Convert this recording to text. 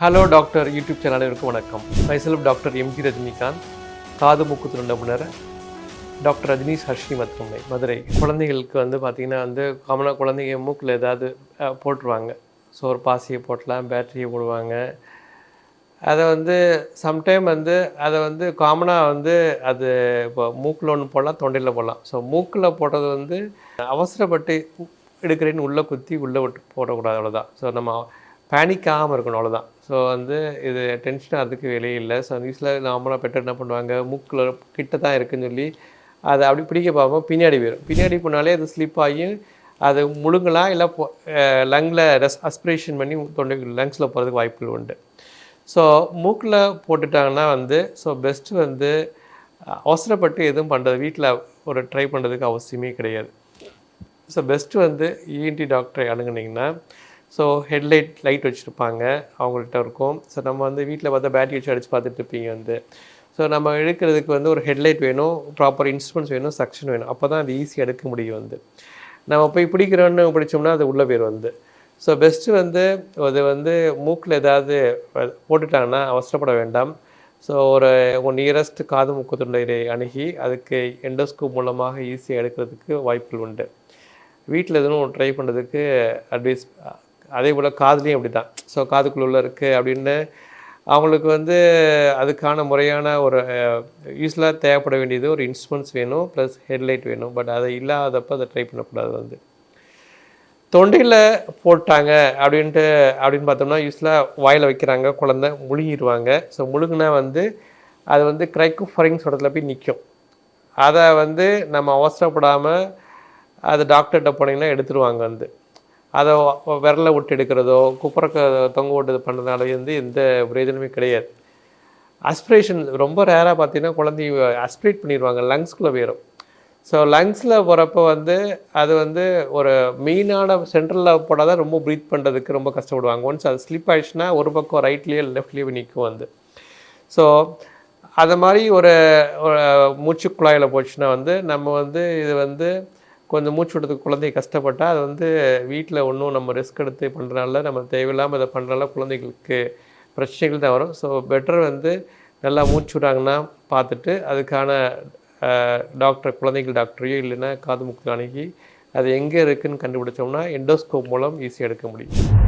Hello doctor YouTube channel வணக்கம். Myself doctor MG Rajinikanth காது மூக்கு நிபுணர் டாக்டர் ரஜினிஷ் ஹர்ஷி மருத்துவமனை மதுரை. குழந்தைகளுக்கு வந்து பார்த்திங்கன்னா வந்து காமனாக குழந்தைங்க மூக்கில் ஏதாவது போட்டுருவாங்க. ஸோ ஒரு பாசியை போட்டலாம் பேட்டரியை போடுவாங்க. அதை வந்து சம்டைம் வந்து அதை வந்து காமனாக வந்து அது இப்போ மூக்கில் ஒன்று போடலாம் தொண்டையில் போடலாம். ஸோ மூக்கில் போடுறது வந்து அவசரப்பட்டு எடுக்கிறேன்னு உள்ளே குத்தி உள்ளே விட்டு போடக்கூடாது அவ்வளோதான் ஸோ நம்ம பேனிக் ஆகாமல் இருக்கணும் அவ்வளோதான் ஸோ வந்து இது டென்ஷன் ஆகிறதுக்கு வேலையே இல்லை. ஸோ நியூஸில் நார்மலாக பெட்டர் என்ன பண்ணுவாங்க? மூக்கில் கிட்ட தான் இருக்குன்னு சொல்லி அதை அப்படி பிடிக்க பார்ப்போம். பின்னாடி போயிடும் பின்னாடி போனாலே அது ஸ்லிப் ஆகி அது முழுங்கலாம் இல்லை லங்கில் ரெஸ் அஸ்பிரேஷன் பண்ணி தொண்டை லங்ஸில் போகிறதுக்கு வாய்ப்புகள் உண்டு. ஸோ மூக்கில் போட்டுட்டாங்கன்னா வந்து ஸோ பெஸ்ட்டு வந்து அவசரப்பட்டு எதுவும் பண்ணுறது வீட்டில் ஒரு ட்ரை பண்ணுறதுக்கு அவசியமே கிடையாது. ஸோ பெஸ்ட்டு வந்து இஎன்டி டாக்டரை அணுகுனீங்கன்னா ஸோ ஹெட்லைட் லைட் வச்சுருப்பாங்க அவங்கள்ட்ட இருக்கும். ஸோ நம்ம வந்து வீட்டில் பார்த்தா பேட்டரி வச்சு அடித்து பார்த்துட்டு இருப்பீங்க வந்து. ஸோ நம்ம எடுக்கிறதுக்கு வந்து ஒரு ஹெட்லைட் வேணும் ப்ராப்பர் இன்ஸ்ட்ருமெண்ட்ஸ் வேணும் சக்ஷன் வேணும். அப்போ தான் அது ஈஸியாக எடுக்க முடியும் வந்து. நம்ம போய் பிடிக்கிறோன்னு பிடிச்சோம்னா அது உள்ளே பேர் வந்து. ஸோ பெஸ்ட்டு வந்து அது வந்து மூக்கில் ஏதாவது போட்டுட்டாங்கன்னா அவசரப்பட வேண்டாம். ஸோ ஒரு உங்கள் நியரஸ்ட் காது மூக்கு அணுகி அதுக்கு எண்டோஸ்கோப் மூலமாக ஈஸியாக எடுக்கிறதுக்கு வாய்ப்புகள் உண்டு. வீட்டில் எதுவும் ட்ரை பண்ணுறதுக்கு அட்வைஸ் அதே போல் காதுலேயும் அப்படி தான் ஸோ காதுக்குள்ள இருக்குது அப்படின்னு அவங்களுக்கு வந்து அதுக்கான முறையான ஒரு யூஸ்வலாக தேவைப்பட வேண்டியது ஒரு இன்ஸ்ட்ருமெண்ட்ஸ் வேணும் ப்ளஸ் ஹெட்லைட் வேணும். பட் அது இல்லாதப்போ அதை ட்ரை பண்ணக்கூடாது வந்து. தொண்டையில் போட்டாங்க அப்படின்ட்டு அப்படின்னு பார்த்தோம்னா யூஸ்லாக வாயில் வைக்கிறாங்க குழந்தை முழுங்கிடுவாங்க ஸோ முழுங்கினா வந்து அது வந்து கிரைக்கோஃபரிங்ஸ் இடத்துல போய் நிற்கும் அதை வந்து நம்ம அவசரப்படாமல் அது டாக்டர்கிட்ட போனீங்கன்னா எடுத்துருவாங்க வந்து. அதை விரலை விட்டு எடுக்கிறதோ குப்புறக்க தொங்க விட்டு பண்ணுறதுனால வந்து எந்த பிரயோஜனமே கிடையாது. அஸ்பிரேஷன் ரொம்ப ரேராக பார்த்தீங்கன்னா குழந்தைய அஸ்பிரேட் பண்ணிடுவாங்க லங்ஸ்குள்ளே போயிடும் ஸோ லங்ஸில் போகிறப்ப வந்து அது வந்து ஒரு மெயினான சென்ட்ரலில் போடாத தான் ரொம்ப ப்ரீத் பண்ணுறதுக்கு ரொம்ப கஷ்டப்படுவாங்க. ஒன்ஸ் அது ஸ்லிப் ஆயிடுச்சுன்னா ஒரு பக்கம் ரைட்லேயே லெஃப்ட்லேயே நிற்கும் வந்து. ஸோ அது மாதிரி ஒரு மூச்சு குழாயில் போச்சுன்னா வந்து நம்ம வந்து இது வந்து கொஞ்சம் மூச்சு விடுறதுக்கு குழந்தை கஷ்டப்பட்டால் அது வந்து வீட்டில் ஒன்றும் நம்ம ரிஸ்க் எடுத்து பண்ணுறனால நம்ம தேவையில்லாமல் இதை பண்ணுறனால குழந்தைகளுக்கு பிரச்சனைகள் தான் வரும். ஸோ பெட்டர் வந்து நல்லா மூச்சு விடாங்கன்னா பார்த்துட்டு அதுக்கான டாக்டர் குழந்தைகள் டாக்டரையோ இல்லைன்னா காது முக்கு அணுகி அது எங்கே இருக்குதுன்னு கண்டுபிடிச்சோம்னா எண்டோஸ்கோப் மூலம் ஈஸியாக எடுக்க முடியும்.